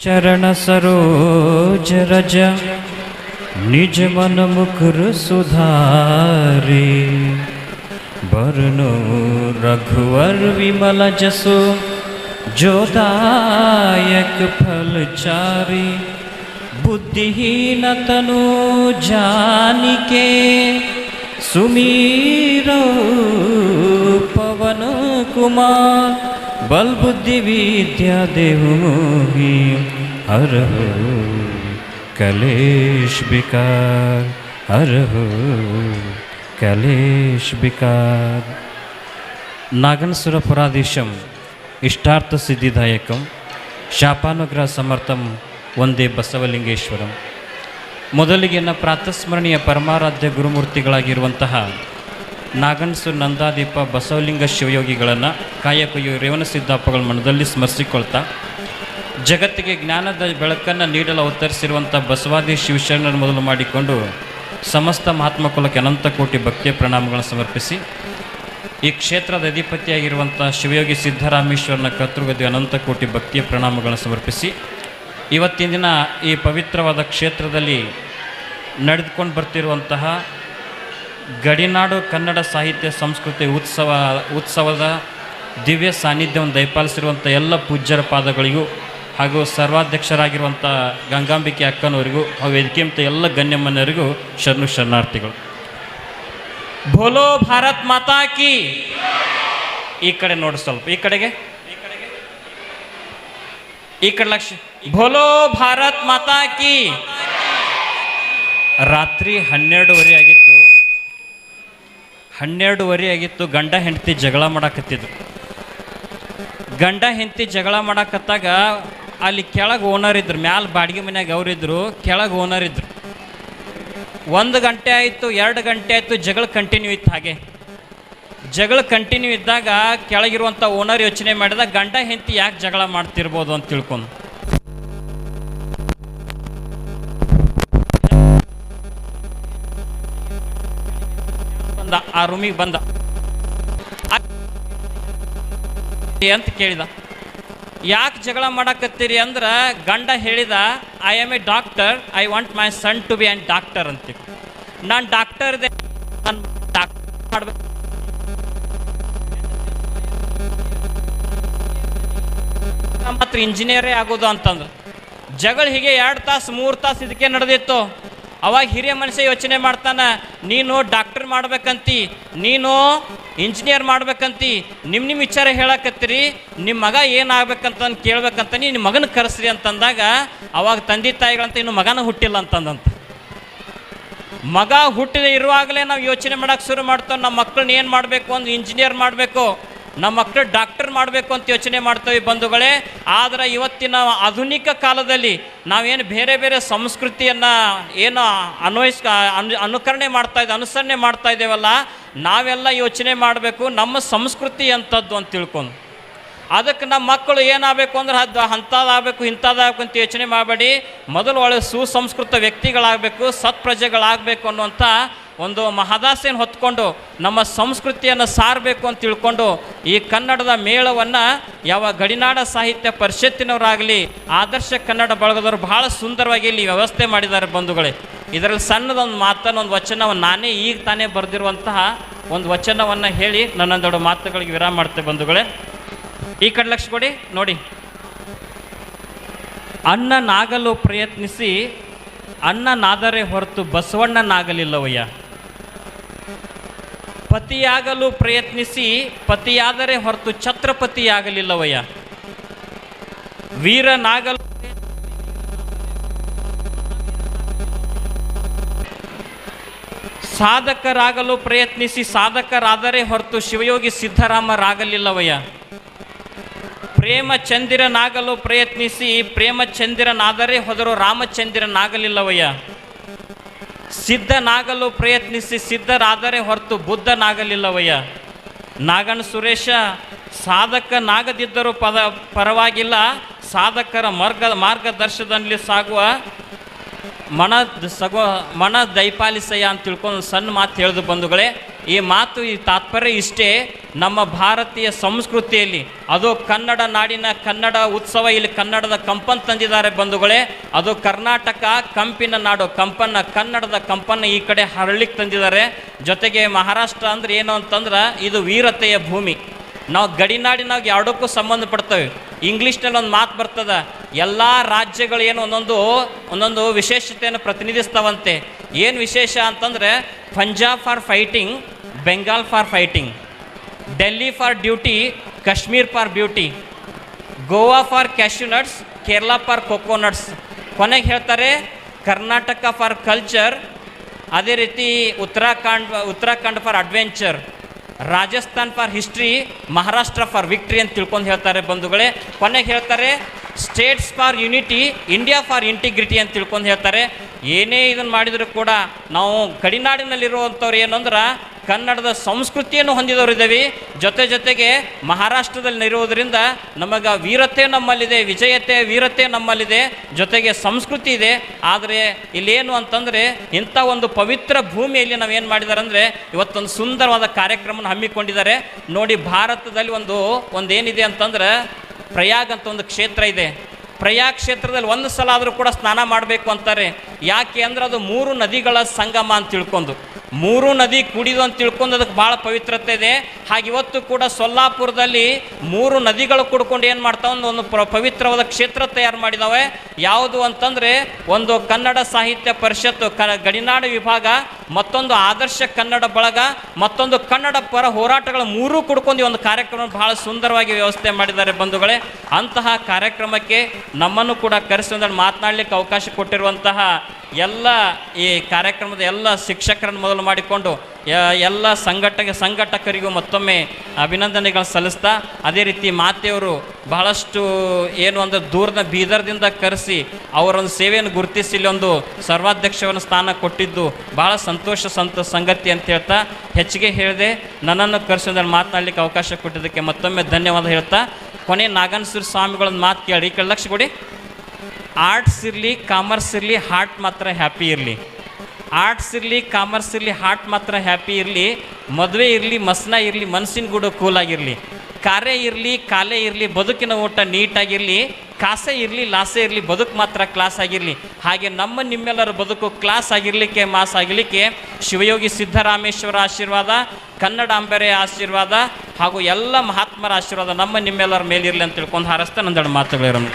चरण सरोज रज निज मन मुकुर सुधारे। बरनो रघुवर विमल जसो जोदायक फल चारि। बुद्धिहीन तनु जानिके सुमीरो पवन कुमार बल बुद्धि विद्या देहु मोहि हर हो कलेश विकार हर हो कलेश विकार ನಾಗನಸುರ ಪುರಾಧೀಶಂ ಇಷ್ಟಾರ್ಥ ಸಿದ್ಧಿದಾಯಕಂ ಶಾಪಾನುಗ್ರಹ ಸಮರ್ಥಂ ಒಂದೇ ಬಸವಲಿಂಗೇಶ್ವರಂ ಮೊದಲಿಗೆ ನನ್ನ ಪ್ರಾತಸ್ಮರಣೀಯ ಪರಮಾರಾಧ್ಯ ಗುರುಮೂರ್ತಿಗಳಾಗಿರುವಂತಹ ನಾಗನಸು ನಂದಾದೀಪ ಬಸವಲಿಂಗ ಶಿವಯೋಗಿಗಳನ್ನು ಕಾಯಕಯು ರೇವಣ ಸಿದ್ದಪ್ಪಗಳ ಮನದಲ್ಲಿ ಸ್ಮರಿಸಿಕೊಳ್ತಾ, ಜಗತ್ತಿಗೆ ಜ್ಞಾನದ ಬೆಳಕನ್ನು ನೀಡಲು ಅವತರಿಸಿರುವಂಥ ಬಸವಾದಿ ಶಿವಶರಣರ ಮೊದಲು ಮಾಡಿಕೊಂಡು ಸಮಸ್ತ ಮಹಾತ್ಮ ಕುಲಕ್ಕೆ ಅನಂತ ಕೋಟಿ ಭಕ್ತಿಯ ಪ್ರಣಾಮಗಳನ್ನು ಸಮರ್ಪಿಸಿ, ಈ ಕ್ಷೇತ್ರದ ಅಧಿಪತಿಯಾಗಿರುವಂಥ ಶಿವಯೋಗಿ ಸಿದ್ದರಾಮೇಶ್ವರನ ಕರ್ತೃಗದಿ ಅನಂತ ಕೋಟಿ ಭಕ್ತಿಯ ಪ್ರಣಾಮಗಳನ್ನು ಸಮರ್ಪಿಸಿ, ಇವತ್ತಿನ ದಿನ ಈ ಪವಿತ್ರವಾದ ಕ್ಷೇತ್ರದಲ್ಲಿ ನಡೆದುಕೊಂಡು ಬರ್ತಿರುವಂತಹ ಗಡಿನಾಡು ಕನ್ನಡ ಸಾಹಿತ್ಯ ಸಂಸ್ಕೃತಿ ಉತ್ಸವ, ಉತ್ಸವದ ದಿವ್ಯ ಸಾನ್ನಿಧ್ಯವನ್ನು ದಯಪಾಲಿಸಿರುವಂಥ ಎಲ್ಲ ಪೂಜ್ಯರ ಪಾದಗಳಿಗೂ ಹಾಗೂ ಸರ್ವಾಧ್ಯಕ್ಷರಾಗಿರುವಂಥ ಗಂಗಾಂಬಿಕೆ ಅಕ್ಕನವರಿಗೂ ಹಾಗೂ ವೇದಿಕೆಯಂಥ ಎಲ್ಲ ಗಣ್ಯಮನ್ಯರಿಗೂ ಶರಣು ಶರಣಾರ್ಥಿಗಳು. ಭೋಲೋ ಭಾರತ್ ಮಾತಾ ಕಿ! ಈ ಕಡೆ ನೋಡಿ ಸ್ವಲ್ಪ, ಈ ಕಡೆಗೆ. ಈ ಕಡೆ ಲಕ್ಷ, ಭೋಲೋ ಭಾರತ್ ಮಾತಾ ಕಿ! ರಾತ್ರಿ ಹನ್ನೆರಡುವರೆ ಆಗಿತ್ತು ಹನ್ನೆರಡುವರೆ ಆಗಿತ್ತು ಗಂಡ ಹೆಂಡತಿ ಜಗಳ ಮಾಡಾಕತ್ತಿದ್ರು. ಗಂಡ ಹೆಂಡತಿ ಜಗಳ ಮಾಡಾಕತ್ತಾಗ ಅಲ್ಲಿ ಕೆಳಗೆ ಓನರ್ ಇದ್ರು, ಮ್ಯಾಲ ಬಾಡಿಗೆ ಮನ್ಯಾಗ ಅವರಿದ್ರು ಕೆಳಗೆ ಓನರ್ ಇದ್ರು. ಒಂದು ಗಂಟೆ ಆಯಿತು, ಎರಡು ಗಂಟೆ ಆಯಿತು, ಜಗಳ ಕಂಟಿನ್ಯೂ ಇತ್ತು ಹಾಗೆ. ಜಗಳ ಕಂಟಿನ್ಯೂ ಇದ್ದಾಗ ಕೆಳಗಿರುವಂಥ ಓನರ್ ಯೋಚನೆ ಮಾಡಿದಾಗ ಗಂಡ ಹೆಂಡತಿ ಯಾಕೆ ಜಗಳ ಮಾಡ್ತಿರ್ಬೋದು ಅಂತ ತಿಳ್ಕೊಂಡು ಆ ರೂಮಿಗೆ ಬಂದ. ಅಂತ ಕೇಳಿದ. ಯಾಕೆ ಜಗಳ ಮಾಡಕತ್ತೀರಿ ಅಂದ್ರೆ ಗಂಡ ಹೇಳಿದ I am a doctor I want my son to be and doctor ಅಂತ ನಾನು ಡಾಕ್ಟರ್ ಇದೆ ನಾನು ಡಾಕ್ಟರ್ ಮಾಡ್ಬೇಕು. ಮಾತ್ರ ಇಂಜಿನಿಯರೇ ಆಗೋದು ಅಂತಂದ್ರೆ. ಜಗಳ ಹೀಗೆ ಎರಡು ತಾಸು, ಮೂರು ತಾಸು ಇದಕ್ಕೆ ನಡೆದಿತ್ತು. ಅವಾಗ ಹಿರಿಯ ಮನುಷ್ಯ ಯೋಚನೆ ಮಾಡ್ತಾನೆ, ನೀನು ಡಾಕ್ಟರ್ ಮಾಡ್ಬೇಕಂತಿ, ನೀನು ಇಂಜಿನಿಯರ್ ಮಾಡ್ಬೇಕಂತಿ ನಿಮ್ಮ ನಿಮ್ಮ ವಿಚಾರ ಹೇಳಕತ್ತೀರಿ ನಿಮ್ಮ ಮಗ ಏನಾಗಬೇಕಂತ ಕೇಳ್ಬೇಕಂತ ನಿಮ್ಮ ಮಗನ ಕರೆಸ್ರಿ ಅಂತಂದಾಗ, ಅವಾಗ ತಂದೆ ತಾಯಿಗಳಂತ ಇನ್ನು ಮಗನ ಹುಟ್ಟಿಲ್ಲ ಅಂತಂದಂತ. ಮಗ ಹುಟ್ಟಿದ ಇರುವಾಗಲೇ ನಾವು ಯೋಚನೆ ಮಾಡೋಕ್ಕೆ ಶುರು ಮಾಡ್ತೇವೆ ನಮ್ಮ ಮಕ್ಕಳನ್ನ ಏನು ಮಾಡಬೇಕು, ಒಂದು ಇಂಜಿನಿಯರ್ ಮಾಡಬೇಕು ನಮ್ಮ ಮಕ್ಕಳು ಡಾಕ್ಟರ್ ಮಾಡಬೇಕು ಅಂತ ಯೋಚನೆ ಮಾಡ್ತೇವೆ ಬಂಧುಗಳೇ. ಆದರೆ ಇವತ್ತಿನ ಆಧುನಿಕ ಕಾಲದಲ್ಲಿ ನಾವೇನು ಬೇರೆ ಬೇರೆ ಸಂಸ್ಕೃತಿಯನ್ನು ಏನು ಅನ್ವಯಿಸ್ ಅನು ಅನುಕರಣೆ ಮಾಡ್ತಾ ಇದ್ದ ಅನುಸರಣೆ ಮಾಡ್ತಾ ಇದ್ದೇವಲ್ಲ, ನಾವೆಲ್ಲ ಯೋಚನೆ ಮಾಡಬೇಕು ನಮ್ಮ ಸಂಸ್ಕೃತಿ ಅಂಥದ್ದು ಅಂತ ತಿಳ್ಕೊಂಡು. ಅದಕ್ಕೆ ನಮ್ಮ ಮಕ್ಕಳು ಏನಾಗಬೇಕು ಅಂದ್ರೆ ಅದು ಅಂಥದ್ದಾಗಬೇಕು, ಇಂಥದ್ದಾಗಬೇಕು ಅಂತ ಯೋಚನೆ ಮಾಡಬೇಡಿ. ಮೊದಲು ಒಳ್ಳೆ ಸುಸಂಸ್ಕೃತ ವ್ಯಕ್ತಿಗಳಾಗಬೇಕು, ಸತ್ಪ್ರಜೆಗಳಾಗಬೇಕು ಅನ್ನುವಂಥ ಒಂದು ಮಹದಾಸೆಯನ್ನು ಹೊತ್ಕೊಂಡು ನಮ್ಮ ಸಂಸ್ಕೃತಿಯನ್ನು ಸಾರಬೇಕು ಅಂತ ತಿಳ್ಕೊಂಡು ಈ ಕನ್ನಡದ ಮೇಳವನ್ನು ಯಾವ ಗಡಿನಾಡ ಸಾಹಿತ್ಯ ಪರಿಷತ್ತಿನವರಾಗಲಿ, ಆದರ್ಶ ಕನ್ನಡ ಬಳಗದವರು ಬಹಳ ಸುಂದರವಾಗಿ ಇಲ್ಲಿ ವ್ಯವಸ್ಥೆ ಮಾಡಿದ್ದಾರೆ ಬಂಧುಗಳೇ. ಇದರಲ್ಲಿ ಸಣ್ಣದೊಂದು ಮಾತನ್ನು ಒಂದು ವಚನವನ್ನು ನಾನೇ ಈಗ ತಾನೇ ಬರೆದಿರುವಂತಹ ಒಂದು ವಚನವನ್ನು ಹೇಳಿ ನನ್ನೊಂದೆರಡು ಮಾತುಗಳಿಗೆ ವಿರಾಮ ಮಾಡ್ತೇವೆ ಬಂಧುಗಳೇ. ಈ ಕಡೆ ಲಕ್ಷ ಕೊಡಿ, ನೋಡಿ. ಅಣ್ಣನಾಗಲು ಪ್ರಯತ್ನಿಸಿ, ಅಣ್ಣನಾದರೆ ಹೊರತು ಬಸವಣ್ಣನಾಗಲಿಲ್ಲವಯ್ಯ. ಪತಿಯಾಗಲು ಪ್ರಯತ್ನಿಸಿ, ಪತಿಯಾದರೆ ಹೊರತು ಛತ್ರಪತಿಯಾಗಲಿಲ್ಲವಯ್ಯ. ವೀರನಾಗಲು ಸಾಧಕರಾಗಲು ಪ್ರಯತ್ನಿಸಿ, ಸಾಧಕರಾದರೆ ಹೊರತು ಶಿವಯೋಗಿ ಸಿದ್ದರಾಮರಾಗಲಿಲ್ಲವಯ್ಯ. ಪ್ರೇಮಚಂದಿರನಾಗಲು ಪ್ರಯತ್ನಿಸಿ, ಪ್ರೇಮಚಂದಿರನಾದರೆ ಹೊದರು ರಾಮಚಂದಿರನಾಗಲಿಲ್ಲವಯ್ಯ. ಸಿದ್ಧನಾಗಲು ಪ್ರಯತ್ನಿಸಿ ಸಿದ್ಧರಾದರೆ ಹೊರತು ಬುದ್ಧನಾಗಲಿಲ್ಲವಯ್ಯ. ನಾಗಣ್ಣ ಸುರೇಶ ಸಾಧಕನಾಗದಿದ್ದರೂ ಪದ ಪರವಾಗಿಲ್ಲ. ಸಾಧಕರ ಮಾರ್ಗ ಮಾರ್ಗದರ್ಶನದಲ್ಲಿ ಸಾಗುವ ಮನ ಸಗೋ, ಮನ ದೈಪಾಲಿಸಯ್ಯ ಅಂತ ತಿಳ್ಕೊಂಡು ಸಣ್ಣ ಮಾತು ಹೇಳಿದ ಬಂಧುಗಳೇ, ಈ ಮಾತು, ಈ ತಾತ್ಪರ್ಯ ಇಷ್ಟೇ ನಮ್ಮ ಭಾರತೀಯ ಸಂಸ್ಕೃತಿಯಲ್ಲಿ. ಅದು ಕನ್ನಡ ನಾಡಿನ ಕನ್ನಡ ಉತ್ಸವ, ಇಲ್ಲಿ ಕನ್ನಡದ ಕಂಪನ್ ತಂದಿದ್ದಾರೆ ಬಂಧುಗಳೇ. ಅದು ಕರ್ನಾಟಕ ಕಂಪಿನ ನಾಡು, ಕಂಪನ್ನ, ಕನ್ನಡದ ಕಂಪನ್ನ ಈ ಕಡೆ ಹರಳಿಕ್ಕೆ ತಂದಿದ್ದಾರೆ. ಜೊತೆಗೆ ಮಹಾರಾಷ್ಟ್ರ ಅಂದ್ರೆ ಏನು ಅಂತಂದ್ರೆ ಇದು ವೀರತೆಯ ಭೂಮಿ. ನಾವು ಗಡಿನಾಡಿನಾಗ ಎರಡಕ್ಕೂ ಸಂಬಂಧಪಡ್ತೇವೆ. ಇಂಗ್ಲೀಷ್ನಲ್ಲಿ ಒಂದು ಮಾತು ಬರ್ತದ ಎಲ್ಲ ರಾಜ್ಯಗಳು ಏನು ಒಂದೊಂದು ಒಂದೊಂದು ವಿಶೇಷತೆಯನ್ನು ಪ್ರತಿನಿಧಿಸ್ತಾವಂತೆ. ಏನು ವಿಶೇಷ ಅಂತಂದರೆ, Punjab for fighting, Bengal for fighting. Delhi for duty, Kashmir for beauty Goa for cashew nuts Kerala for coconuts ಕೊನೆಗೆ ಹೇಳ್ತಾರೆ, ಕರ್ನಾಟಕ ಫಾರ್ ಕಲ್ಚರ್, ಅದೇ ರೀತಿ Uttarakhand Uttarakhand for adventure. Rajasthan for history, Maharashtra for victory ಅಂತ ತಿಳ್ಕೊಂಡು ಹೇಳ್ತಾರೆ ಬಂಧುಗಳೇ. ಕೊನೆಗೆ ಹೇಳ್ತಾರೆ states for unity India for integrity ಅಂತ ತಿಳ್ಕೊಂಡು ಹೇಳ್ತಾರೆ. ಏನೇ ಇದನ್ನು ಮಾಡಿದರೂ ಕೂಡ ನಾವು ಗಡಿನಾಡಿನಲ್ಲಿರುವಂಥವ್ರು ಏನಂದ್ರೆ ಕನ್ನಡದ ಸಂಸ್ಕೃತಿಯನ್ನು ಹೊಂದಿದವರು ಇದ್ದೇವೆ. ಜೊತೆ ಜೊತೆಗೆ ಮಹಾರಾಷ್ಟ್ರದಲ್ಲಿ ಇರುವುದರಿಂದ ನಮಗೆ ವೀರತೆ ನಮ್ಮಲ್ಲಿದೆ, ವಿಜಯತೆ, ವೀರತೆ ನಮ್ಮಲ್ಲಿದೆ, ಜೊತೆಗೆ ಸಂಸ್ಕೃತಿ ಇದೆ. ಆದರೆ ಇಲ್ಲೇನು ಅಂತಂದರೆ ಇಂಥ ಒಂದು ಪವಿತ್ರ ಭೂಮಿಯಲ್ಲಿ ನಾವೇನು ಮಾಡಿದ್ದಾರೆ ಅಂದರೆ ಇವತ್ತೊಂದು ಸುಂದರವಾದ ಕಾರ್ಯಕ್ರಮನ ಹಮ್ಮಿಕೊಂಡಿದ್ದಾರೆ. ನೋಡಿ ಭಾರತದಲ್ಲಿ ಒಂದು, ಒಂದೇನಿದೆ ಅಂತಂದ್ರೆ ಪ್ರಯಾಗ್ ಅಂತ ಒಂದು ಕ್ಷೇತ್ರ ಇದೆ. ಪ್ರಯಾಗ್ ಕ್ಷೇತ್ರದಲ್ಲಿ ಒಂದು ಸಲ ಆದರೂ ಕೂಡ ಸ್ನಾನ ಮಾಡಬೇಕು ಅಂತಾರೆ. ಯಾಕೆ ಅಂದ್ರೆ ಅದು ಮೂರು ನದಿಗಳ ಸಂಗಮ ಅಂತ ತಿಳ್ಕೊಂಡು. ಮೂರು ನದಿ ಕುಡಿದು ಅಂತ ತಿಳ್ಕೊಂಡು ಅದಕ್ಕೆ ಭಾಳ ಪವಿತ್ರತೆ ಇದೆ. ಹಾಗೆ ಇವತ್ತು ಕೂಡ ಸೊಲ್ಲಾಪುರದಲ್ಲಿ ಮೂರು ನದಿಗಳು ಕುಡ್ಕೊಂಡು ಏನು ಮಾಡ್ತಾವೆ ಒಂದು ಒಂದು ಪವಿತ್ರವಾದ ಕ್ಷೇತ್ರ ತಯಾರು ಮಾಡಿದಾವೆ. ಯಾವುದು ಅಂತಂದರೆ ಒಂದು ಕನ್ನಡ ಸಾಹಿತ್ಯ ಪರಿಷತ್ತು, ಕ ಗಡಿನಾಡು ವಿಭಾಗ, ಮತ್ತೊಂದು ಆದರ್ಶ ಕನ್ನಡ ಬಳಗ, ಮತ್ತೊಂದು ಕನ್ನಡ ಪರ ಹೋರಾಟಗಳ ಮೂರೂ ಕುಡ್ಕೊಂಡು ಒಂದು ಕಾರ್ಯಕ್ರಮ ಬಹಳ ಸುಂದರವಾಗಿ ವ್ಯವಸ್ಥೆ ಮಾಡಿದ್ದಾರೆ ಬಂಧುಗಳೇ. ಅಂತಹ ಕಾರ್ಯಕ್ರಮಕ್ಕೆ ನಮ್ಮನ್ನು ಕೂಡ ಕರೆಸಿ ಮಾತನಾಡಲಿಕ್ಕೆ ಅವಕಾಶ ಕೊಟ್ಟಿರುವಂತಹ ಎಲ್ಲ ಈ ಕಾರ್ಯಕ್ರಮದ ಎಲ್ಲ ಶಿಕ್ಷಕರನ್ನು ಮೊದಲು ಮಾಡಿಕೊಂಡು ಎಲ್ಲ ಸಂಘಟಕ, ಸಂಘಟಕರಿಗೂ ಮತ್ತೊಮ್ಮೆ ಅಭಿನಂದನೆಗಳು ಸಲ್ಲಿಸ್ತಾ, ಅದೇ ರೀತಿ ಮಾತೆಯವರು ಬಹಳಷ್ಟು ಏನು ಅಂದರೆ ದೂರದ ಬೀದರ್ದಿಂದ ಕರೆಸಿ ಅವರೊಂದು ಸೇವೆಯನ್ನು ಗುರುತಿಸಿ ಇಲ್ಲೊಂದು ಸರ್ವಾಧ್ಯಕ್ಷವನ್ನು ಸ್ಥಾನ ಕೊಟ್ಟಿದ್ದು ಬಹಳ ಸಂತೋಷ ಸಂತ, ಸಂಗತಿ ಅಂತ ಹೇಳ್ತಾ, ಹೆಚ್ಚಿಗೆ ಹೇಳಿದೆ ನನ್ನನ್ನು ಕರೆಸಿ ಒಂದನ್ನು ಮಾತನಾಡಲಿಕ್ಕೆ ಅವಕಾಶ ಕೊಟ್ಟಿದ್ದಕ್ಕೆ ಮತ್ತೊಮ್ಮೆ ಧನ್ಯವಾದ ಹೇಳ್ತಾ, ಕೊನೆ ನಾಗನಸೂರ್ ಸ್ವಾಮಿಗಳನ್ನು ಮಾತು ಕೇಳಿ, ಈ ಕೊಡಿ. ಆರ್ಟ್ಸ್ ಇರಲಿ ಕಾಮರ್ಸ್ ಇರಲಿ ಹಾರ್ಟ್ ಮಾತ್ರ ಹ್ಯಾಪಿ ಇರಲಿ. ಆರ್ಟ್ಸ್ ಇರಲಿ ಕಾಮರ್ಸ್ ಇರಲಿ ಹಾರ್ಟ್ ಮಾತ್ರ ಹ್ಯಾಪಿ ಇರಲಿ. ಮದುವೆ ಇರಲಿ, ಮಸ್ನ ಇರಲಿ ಮನಸ್ಸಿನ ಗೂಡು ಕೂಲಾಗಿರಲಿ ಕಾರ್ಯ ಇರಲಿ, ಕಾಲೇ ಇರಲಿ, ಬದುಕಿನ ಊಟ ನೀಟಾಗಿರಲಿ ಕಾಸೆ ಇರಲಿ, ಲಾಸೆ ಇರಲಿ, ಬದುಕು ಮಾತ್ರ ಕ್ಲಾಸ್ ಆಗಿರಲಿ. ಹಾಗೆ ನಮ್ಮ ನಿಮ್ಮೆಲ್ಲರ ಬದುಕು ಕ್ಲಾಸ್ ಆಗಿರಲಿಕ್ಕೆ ಮಾಸ್ ಆಗಲಿಕ್ಕೆ ಶಿವಯೋಗಿ ಸಿದ್ದರಾಮೇಶ್ವರ ಆಶೀರ್ವಾದ ಕನ್ನಡಾಂಬೆರೆಯ ಆಶೀರ್ವಾದ ಹಾಗೂ ಎಲ್ಲ ಮಹಾತ್ಮರ ಆಶೀರ್ವಾದ ನಮ್ಮ ನಿಮ್ಮೆಲ್ಲರ ಮೇಲಿರಲಿ ಅಂತ ತಿಳ್ಕೊಂಡು ಹಾರಸ್ತಾ ನಂದೆರಡು ಮಾತುಗಳಿರೋನು